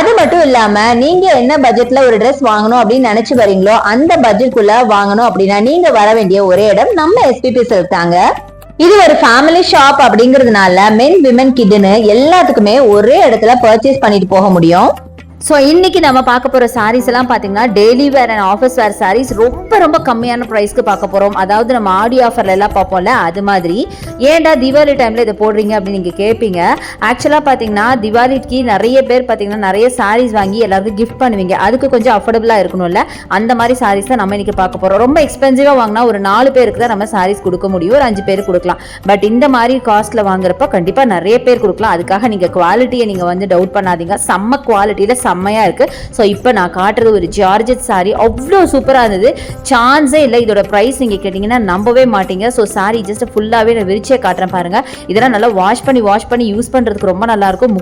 அது மட்டும் இல்லாம நீங்க என்ன பட்ஜெட்ல ஒரு ட்ரெஸ் வாங்கணும் அப்படின்னு நினைச்சு வரீங்களோ அந்த பட்ஜெட்குள்ள வாங்கணும் அப்படின்னா நீங்க வர வேண்டிய ஒரே இடம் நம்ம எஸ்பிபி சில்க் தாங்க இது ஒரு ஃபேமிலி ஷாப் அப்படிங்கறதுனால மென் விமன் கிட்னு எல்லாத்துக்குமே ஒரே இடத்துல பர்ச்சேஸ் பண்ணிட்டு போக முடியும். ஸோ இன்றைக்கி நம்ம பார்க்க போகிற சாரீஸ் எல்லாம் பார்த்தீங்கன்னா daily wear and office wear sarees ரொம்ப ரொம்ப கம்மியான ப்ரைஸ்க்கு பார்க்க போகிறோம் அதாவது நம்ம ஆடி ஆஃபரில் எல்லாம் பார்ப்போம்ல அது மாதிரி. ஏன்டா தீபாவளி டைமில் இதை போடுறீங்க அப்படின்னு நீங்கள் கேட்பீங்க ஆக்சுவலாக பார்த்தீங்கன்னா திவாலிக்கு நிறைய பேர் பார்த்தீங்கன்னா நிறைய சாரீஸ் வாங்கி எல்லாருக்கும் கிஃப்ட் பண்ணுவீங்க. அதுக்கு கொஞ்சம் அஃபோர்டபுளாக இருக்கணும்ல. அந்த மாதிரி சாரீஸ் தான் நம்ம இன்றைக்கி பார்க்க போகிறோம் ரொம்ப எக்ஸ்பென்சிவாக வாங்கினா ஒரு நாலு பேருக்கு தான் நம்ம சாரீஸ் கொடுக்க முடியும். ஒரு அஞ்சு பேர் கொடுக்கலாம். பட் இந்த மாதிரி காஸ்ட்டில் வாங்குறப்ப கண்டிப்பாக நிறைய பேர் கொடுக்கலாம். அதுக்காக நீங்கள் குவாலிட்டியை நீங்கள் வந்து டவுட் பண்ணாதீங்க. செம்ம குவாலிட்டியில் செம்மையாக இருக்கு. ஸோ இப்போ நான் காட்டுறது ஒரு ஜார்ஜெட் சாரி அவ்வளோ சூப்பராக இருந்தது. சான்ஸே இல்லை இதோட ப்ரைஸ் நீங்கள் கேட்டிங்கன்னா நம்பவே மாட்டீங்க. ஸோ சாரி ஜஸ்ட் ஃபுல்லாகவே நான் விரிச்சே காட்டுறேன் பாருங்க. இதெல்லாம் நல்லா வாஷ் பண்ணி வாஷ் பண்ணி யூஸ் பண்ணுறதுக்கு ரொம்ப நல்லா இருக்கும்.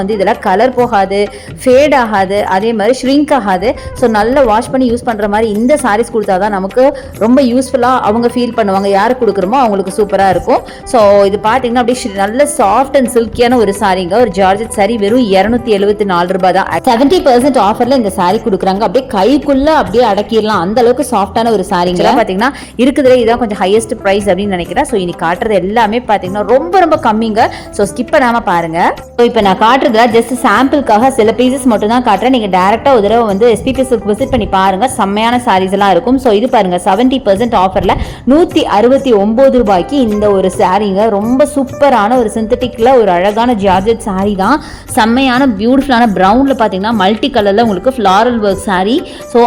வந்து இதெல்லாம் கலர் போகாது ஃபேட் ஆகாது அதே மாதிரி ஷ்ரிங்க் ஆகாது. ஸோ நல்லா வாஷ் பண்ணி யூஸ் பண்ணுற மாதிரி இந்த சாரீஸ் கொடுத்தா தான் நமக்கு ரொம்ப யூஸ்ஃபுல்லாக அவங்க ஃபீல் பண்ணுவாங்க. யார் கொடுக்குறோமோ அவங்களுக்கு சூப்பராக இருக்கும். ஸோ இது பார்த்தீங்கன்னா அப்படியே நல்ல சாஃப்ட் அண்ட் சில்கியான ஒரு சாரீங்க ஒரு ஜார்ஜெட் சாரி வெறும் இரநூத்தி எழுபத்தி நாலு ரூபாய் தான். செவன்டி பர்சன்ட் ஆஃபர்ல இந்த சாரி கொடுக்குறாங்க. அப்படியே கைக்குள்ள அப்படியே அடக்கிடலாம். அந்த அளவுக்கு சாஃப்டான ஒரு சாரிங்க பாத்தீங்கன்னா இருக்குதுல இதான் கொஞ்சம் ஹையஸ்ட் பிரைஸ் அப்படின்னு நினைக்கிறேன். ஸோ இனி காட்டுறது எல்லாமே பாத்தீங்கன்னா ரொம்ப ரொம்ப கம்மிங்க. ஸோ ஸ்கிப் பண்ணாம பாருங்க. ஸோ இப்போ நான் காட்டுறதுல ஜஸ்ட் சாம்பிளுக்காக சில பீசஸ் மட்டும் தான் காட்டுறேன். நீங்க டேரக்டா ஒரு தடவை வந்து எஸ்பிபி விசிட் பண்ணி பாருங்க. செம்மையான சாரீஸ் எல்லாம் இருக்கும். ஸோ இது பாருங்க செவன்டி பர்சன்ட் ஆஃபர்ல நூத்தி அறுபத்தி ஒன்பது ரூபாய்க்கு இந்த ஒரு சாரீங்க ரொம்ப சூப்பரான ஒரு சிந்தட்டிக்ல ஒரு அழகான ஜார்ஜெட் saree தான். செம்மையான பியூட்டிஃபுல்லான ப்ரௌன்ல பார்த்தீங்கன்னா மல்டி கலரில் உங்களுக்கு ஃப்ளாரல் ஒர்க் சாரீ ஸோ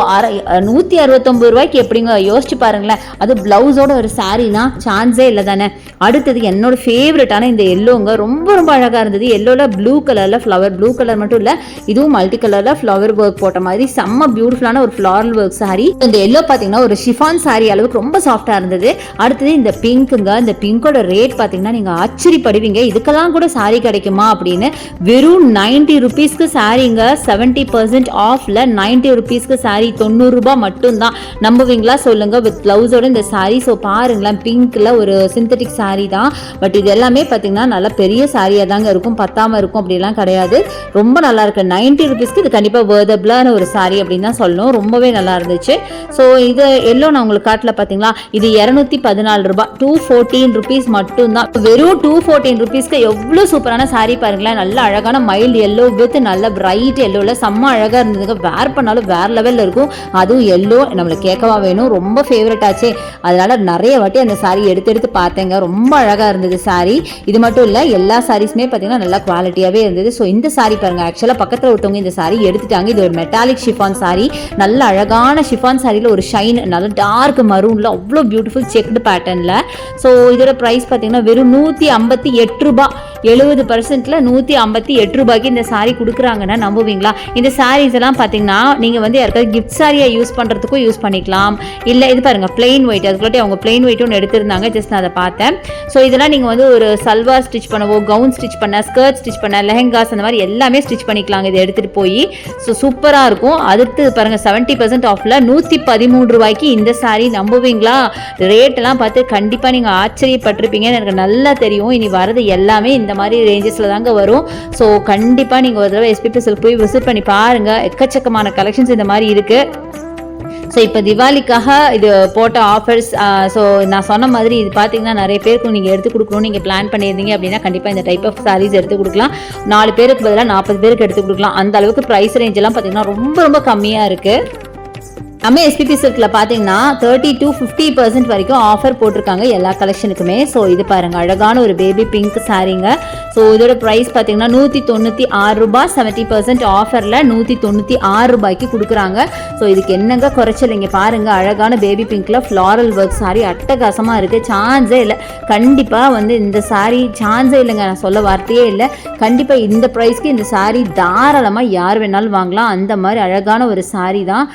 நூற்றி அறுபத்தொம்போது ரூபாய்க்கு எப்படிங்க? யோசிச்சு பாருங்களேன். அது ப்ளவுஸோட ஒரு சாரீனா சான்ஸே இல்லை தானே. அடுத்தது என்னோட ஃபேவரட்டான இந்த எல்லோங்க ரொம்ப ரொம்ப அழகாக இருந்தது. எல்லோவில் ப்ளூ கலரில் ஃப்ளவர் ப்ளூ கலர் மட்டும் இல்லை இதுவும் மல்டி கலரில் ஃப்ளவர் ஒர்க் போட்ட மாதிரி செம்ம பியூட்டிஃபுல்லான ஒரு ஃப்ளாரல் ஒர்க் சாரீ இந்த எல்லோ பார்த்தீங்கன்னா ஒரு ஷிஃபான் saree அளவுக்கு ரொம்ப சாஃப்டாக இருந்தது. அடுத்தது இந்த பிங்க்குங்க இந்த பிங்கோட ரேட் பார்த்தீங்கன்னா நீங்கள் ஆச்சரியப்படுவீங்க. இதுக்கெல்லாம் கூட saree கிடைக்குமா அப்படின்னு? வெறும் நைன்டி ருபீஸ்க்கு சாரீங்க செவன்டி பர்சன்ட் ஆஃபில் நைன்டி ருபீஸ்க்கு சாரீ தொண்ணூறுரூபா மட்டும்தான். நம்புவீங்களா? சொல்லுங்கள் வித் ப்ளவுஸோட இந்த சாரீ ஸோ பாருங்களேன் பிங்க்கில் ஒரு சிந்தட்டிக் சாரீ தான். பட் இது எல்லாமே பார்த்தீங்கன்னா நல்லா பெரிய சாரியாக தாங்க இருக்கும். பத்தாமல் இருக்கும் அப்படிலாம் கிடையாது. ரொம்ப நல்லா இருக்கு. நைன்டி ருபீஸ்க்கு இது கண்டிப்பாக வேர்தபிளான ஒரு சாரீ அப்படின்னு தான் சொல்லணும். ரொம்பவே நல்லா இருந்துச்சு. ஸோ இது எல்லோ நான் உங்களுக்கு காட்டில் பார்த்தீங்களா இது இரநூத்தி பதினாலு ரூபாய். டூ ஃபோர்டீன் ருபீஸ் மட்டும்தான். வெறும் டூ ஃபோர்டீன் ருபீஸ்க்கு எவ்வளோ சூப்பரான saree பாருங்களேன். நல்ல அழகான மைல்டு எல்லோ வித் நல்ல பிரைட் எல்லோவில் செம்ம அழகாக இருந்ததுங்க. வேர் பண்ணாலும் வேற லெவலில் இருக்கும். அதுவும் எல்லோ நம்மளுக்கு கேட்கவா வேணும். ரொம்ப ஃபேவரட் ஆச்சு. அதனால் நிறைய வாட்டி அந்த சாரீ எடுத்து எடுத்து பார்த்தேங்க. ரொம்ப அழகாக இருந்தது saree. இது மட்டும் இல்லை எல்லா சாரீஸுமே பார்த்தீங்கன்னா நல்லா குவாலிட்டியாகவே இருந்தது. ஸோ இந்த சாரீ பாருங்கள் ஆக்சுவலாக பக்கத்தில் ஒருத்தவங்க இந்த சாரீ எடுத்துட்டாங்க. இது ஒரு மெட்டாலிக் ஷிஃபான் saree. நல்ல அழகான ஷிஃபான் சாரியில் ஒரு ஷைன் நல்ல டார்க் மரூனில் அவ்வளோ பியூட்டிஃபுல் செக்டு பேட்டர்னில் ஸோ இதோட ப்ரைஸ் பார்த்தீங்கன்னா வெறும் நூற்றி ஐம்பத்தி எட்டு ரூபாய். எழுபது பர்சன்ட்ல நூற்றி ஐம்பத்தி எட்டு ரூபாய்க்கு இந்த சாரீ கொடுக்குறாங்கன்னா நம்புவீங்களா? இந்த சாரீஸ் எல்லாம் பார்த்தீங்கன்னா நீங்கள் வந்து யாருக்காவது கிஃப்ட் சாரியாக யூஸ் பண்ணுறதுக்கும் யூஸ் பண்ணிக்கலாம். இல்லை இது பாருங்க பிளெயின் ஒயிட் அதுக்குள்ளாட்டி அவங்க பிளெயின் ஒயிட் ஒன்று எடுத்திருந்தாங்க ஜஸ்ட் நான் அதை பார்த்தேன். ஸோ இதெல்லாம் நீங்கள் வந்து ஒரு சல்வார் ஸ்டிச் பண்ணவோ கவுன் ஸ்டிச் பண்ண ஸ்கர்ட் ஸ்டிச் பண்ண லெஹங்காஸ் அந்த மாதிரி எல்லாமே ஸ்டிச் பண்ணிக்கலாங்க இதை எடுத்துகிட்டு போய். ஸோ சூப்பராக இருக்கும். அடுத்து பாருங்க செவன்ட்டி பர்சன்ட் ஆஃபில் நூற்றி பதிமூணு ரூபாய்க்கு இந்த சாரீ நம்புவீங்களா? ரேட்டெல்லாம் பார்த்து கண்டிப்பாக நீங்கள் ஆச்சரியப்பட்டிருப்பீங்கன்னு எனக்கு நல்லா தெரியும். இனி வரது எல்லாமே இந்த இந்த மாதிரி ரேஞ்சஸில் தாங்க வரும். ஸோ கண்டிப்பாக நீங்கள் ஒரு தடவை எஸ்பிபி போய் விசிட் பண்ணி பாருங்கள் எக்கச்சக்கமான கலெக்ஷன்ஸ் இந்த மாதிரி இருக்குது ஸோ இப்போ திவாலிக்காக இது போட்ட ஆஃபர்ஸ் ஸோ நான் சொன்ன மாதிரி இது பார்த்தீங்கன்னா நிறைய பேருக்கு நீங்கள் எடுத்து கொடுக்கணும் நீங்கள் பிளான் பண்ணியிருந்தீங்க அப்படின்னா கண்டிப்பாக இந்த டைப் ஆஃப் சாரீஸ் எடுத்து கொடுக்கலாம். நாலு பேருக்கு பதிலாக நாற்பது பேருக்கு எடுத்து கொடுக்கலாம். அந்த அளவுக்கு ப்ரைஸ் ரேஞ்செல்லாம் பார்த்தீங்கன்னா ரொம்ப ரொம்ப கம்மியாக இருக்குது நம்ம எஸ்பிபி சில்கில் பார்த்தீங்கன்னா தேர்ட்டி டு ஃபிஃப்டி பர்சன்ட் வரைக்கும் ஆஃபர் போட்டிருக்காங்க எல்லா கலெக்ஷனுக்குமே ஸோ இது பாருங்கள் அழகான ஒரு பேபி பிங்க் சாரீங்க ஸோ இதோட ப்ரைஸ் பார்த்தீங்கன்னா நூற்றி தொண்ணூற்றி ஆறு ரூபாய் செவன்ட்டி பர்சன்ட் ஆஃபரில் நூற்றி தொண்ணூற்றி ஆறு ரூபாய்க்கு கொடுக்குறாங்க. ஸோ இதுக்கு என்னங்க குறைச்சல்? இங்கே பாருங்கள் அழகான பேபி பிங்க்கில் ஃப்ளாரல் ஒர்க் சாரி அட்டகாசமாக இருக்குது சான்ஸே இல்லை. கண்டிப்பாக வந்து இந்த சாரீ சான்ஸே இல்லைங்க நான் சொல்ல வார்த்தையே இல்லை. கண்டிப்பாக இந்த ப்ரைஸ்க்கு இந்த சாரீ தாராளமாக யார் வேணாலும் வாங்கலாம். அந்த மாதிரி அழகான ஒரு சாரீ தான்.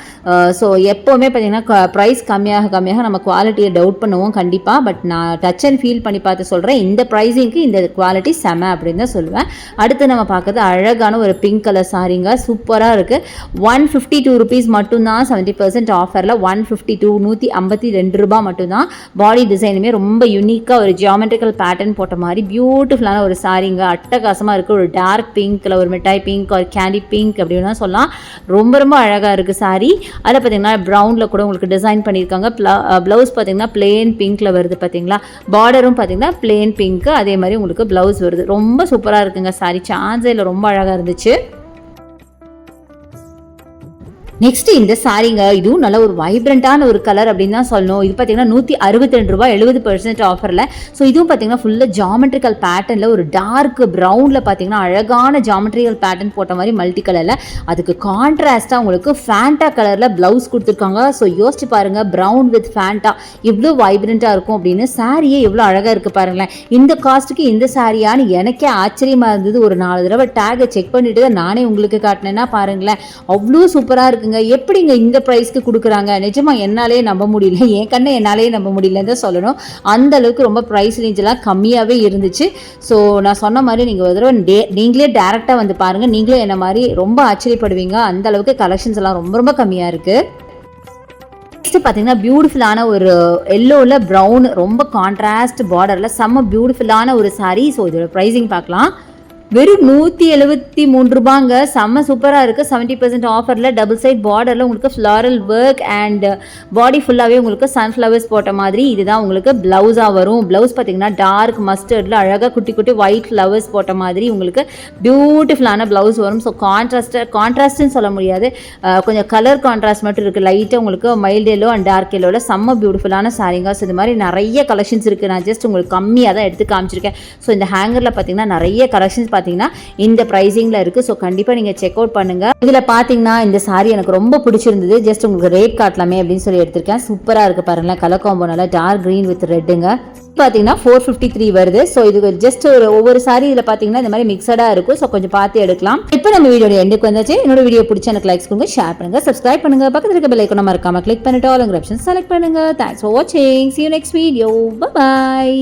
ஸோ எப்போவுமே பார்த்தீங்கன்னா ப்ரைஸ் கம்மியாக கம்மியாக நம்ம குவாலிட்டியை டவுட் பண்ணுவோம் கண்டிப்பாக பட் நான் டச் அண்ட் ஃபீல் பண்ணி பார்த்து சொல்கிறேன் இந்த ப்ரைஸிங்க்கு இந்த குவாலிட்டி செம அப்படின்னு தான் சொல்லுவேன். அடுத்து நம்ம பார்க்குறது அழகான ஒரு பிங்க் கலர் சாரீங்க சூப்பராக இருக்குது ஒன் ஃபிஃப்டி டூ ருபீஸ் மட்டும்தான் செவன்ட்டி பர்சன்ட் ஆஃபரில் ஒன் ஃபிஃப்டி டூ நூற்றி ஐம்பத்தி ரெண்டு ரூபா மட்டும்தான். பாடி டிசைனுமே ரொம்ப யூனிக்காக ஒரு ஜியாமெட்ரிக்கல் பேட்டர்ன் போட்ட மாதிரி பியூட்டிஃபுல்லான ஒரு சாரீங்க அட்டகாசமாக இருக்குது ஒரு டார்க் பிங்க்கில் ஒரு மிட்டாய் பிங்க் ஒரு கேண்டி பிங்க் அப்படின்னு சொல்லலாம். ரொம்ப ரொம்ப அழகாக இருக்குது சாரீ அதில் பார்த்தீங்கன்னா ப்ரௌனில் கூட உங்களுக்கு டிசைன் பண்ணியிருக்காங்க. ப்ளவுஸ் பார்த்தீங்கன்னா பிளேன் பிங்க்கில் வருது பார்த்தீங்களா? பார்டரும் பார்த்தீங்கன்னா பிளேன் பிங்க்கு அதே மாதிரி உங்களுக்கு ப்ளவுஸ் வருது. ரொம்ப சூப்பராக இருக்குங்க சாரி சான்ஸையில் ரொம்ப அழகாக இருந்துச்சு. நெக்ஸ்ட் இந்த சாரிங்க இதுவும் நல்ல ஒரு வைப்ரண்டான ஒரு கலர் அப்படின்னு தான் சொல்லணும். இது பார்த்தீங்கன்னா நூற்றி அறுபத்தி ரெண்டு ரூபாய் எழுபது பர்சன்ட் ஆஃபரில் ஸோ இதுவும் பார்த்தீங்கன்னா ஃபுல்லாக ஜாமெட்ரிக்கல் பேட்டர்னில் ஒரு டார்க் ப்ரௌனில் பார்த்தீங்கன்னா அழகான ஜாமெட்ரிக்கல் பேட்டர்ன் போட்ட மாதிரி மல்டி கலரில் அதுக்கு கான்ட்ராஸ்ட்டாக உங்களுக்கு ஃபேண்டா கலரில் ப்ளவுஸ் கொடுத்துருக்காங்க. ஸோ யோசிச்சு பாருங்கள் ப்ரௌன் வித் ஃபேண்டா எவ்வளோ வைப்ரண்ட்டாக இருக்கும் அப்படின்னு. சாரியே எவ்வளோ அழகாக இருக்குது பாருங்களேன். இந்த காஸ்ட்டுக்கு இந்த சாரியான்னு எனக்கே ஆச்சரியமாக இருந்தது. ஒரு நாலு தடவை டேகை செக் பண்ணிட்டு தான் நானே உங்களுக்கு காட்டினேன்னா பாருங்களேன். அவ்வளோ சூப்பராக இருக்குங்க. எப்படிங்க இந்த ப்ரைஸ்க்கு கொடுக்குறாங்க? நிஜமா என்னாலே நம்ப முடியல. என் கண்ணை என்னாலே நம்ப முடியலன்னு தான் சொல்லணும். அந்த அளவுக்கு ரொம்ப ப்ரைஸ் ரேஞ்செல்லாம் கம்மியாகவே இருந்துச்சு. ஸோ நான் சொன்ன மாதிரி நீங்கள் ஒரு தடவை டே நீங்களே டேரெக்டாக வந்து பாருங்கள் நீங்களே என்ன மாதிரி ரொம்ப ஆச்சரியப்படுவீங்க. அந்த அளவுக்கு கலெக்ஷன்ஸ் எல்லாம் ரொம்ப ரொம்ப கம்மியாக இருக்குது நெக்ஸ்ட் பார்த்தீங்கன்னா பியூட்டிஃபுல்லான ஒரு எல்லோவில் ப்ரௌன் ரொம்ப கான்ட்ராஸ்ட் பார்டரில் செம்ம பியூட்டிஃபுல்லான ஒரு saree. ஸோ இதோட ப்ரைஸிங் பார்க்கலாம். வெறும் நூற்றி எழுபத்தி மூணு ரூபாங்க. செம்ம சூப்பராக இருக்குது செவன்ட்டி பர்சன்ட் ஆஃபரில் டபுள் சைட் பார்டரில் உங்களுக்கு ஃப்ளாரல் ஒர்க் அண்ட் பாடி ஃபுல்லாகவே உங்களுக்கு சன்ஃப்ளவர்ஸ் போட்ட மாதிரி இதுதான் உங்களுக்கு ப்ளவுஸாக வரும். ப்ளவுஸ் பார்த்தீங்கன்னா டார்க் மஸ்டர்டில் அழகாக குட்டி குட்டி ஒயிட் ஃப்ளவர்ஸ் போட்ட மாதிரி உங்களுக்கு பியூட்டிஃபுல்லான ப்ளவுஸ் வரும். ஸோ கான்ட்ராஸ்டாக கான்ட்ராஸ்ட்னு சொல்ல முடியாது. கொஞ்சம் கலர் கான்ட்ராஸ்ட் மட்டும் இருக்குது லைட்டாக உங்களுக்கு மைல்டு எல்லோ அண்ட் டார்க் எல்லோவில் செம்ம பியூட்டிஃபுல்லான சாரீங்க ஸோ இது மாதிரி நிறைய கலெக்ஷன்ஸ் இருக்குது நான் ஜஸ்ட் உங்களுக்கு கம்மியாக தான் எடுத்து காமிச்சிருக்கேன். ஸோ இந்த ஹேங்கரில் பார்த்தீங்கன்னா நிறைய கலெக்ஷன்ஸ் பார்த்தீங்கன்னா இந்த ப்ரைஸிங்கில் இருக்குது ஸோ கண்டிப்பாக நீங்கள் செக் அவுட் பண்ணுங்கள் இதில் பார்த்தீங்கன்னா இந்த சாரி எனக்கு ரொம்ப பிடிச்சிருந்தது. ஜஸ்ட் உங்களுக்கு ரேட் காட்டலாமே அப்படின்னு சொல்லி எடுத்திருக்கேன். சூப்பராக இருக்குது பாருங்களேன். கலர் காம்போ நல்லா டார்க் க்ரீன் வித் ரெட்டுங்க பார்த்தீங்கன்னா ஃபோர் ஃபிஃப்டி த்ரீ வருது. ஸோ இது ஜஸ்ட் ஒரு ஒவ்வொரு சாரி இதில் பார்த்தீங்கன்னா இந்த மாதிரி மிக்சடாக இருக்கும். ஸோ கொஞ்சம் பார்த்து எடுக்கலாம். இப்போ நம்ம வீடியோட எண்டுக்கு வந்தாச்சு. என்னோட வீடியோ பிடிச்ச எனக்கு லைக்ஸ் கொடுங்க ஷேர் பண்ணுங்க சப்ஸ்கிரைப் பண்ணுங்க. பக்கத்தில் இருக்க பெல் ஐக்கனை மறக்காம கிளிக் பண்ணிட்டு ஆல் ஆப்ஷன் செலக்ட் பண்ணுங்க. தேங்க்ஸ் ஃபார் வாட்சிங் see you next video bye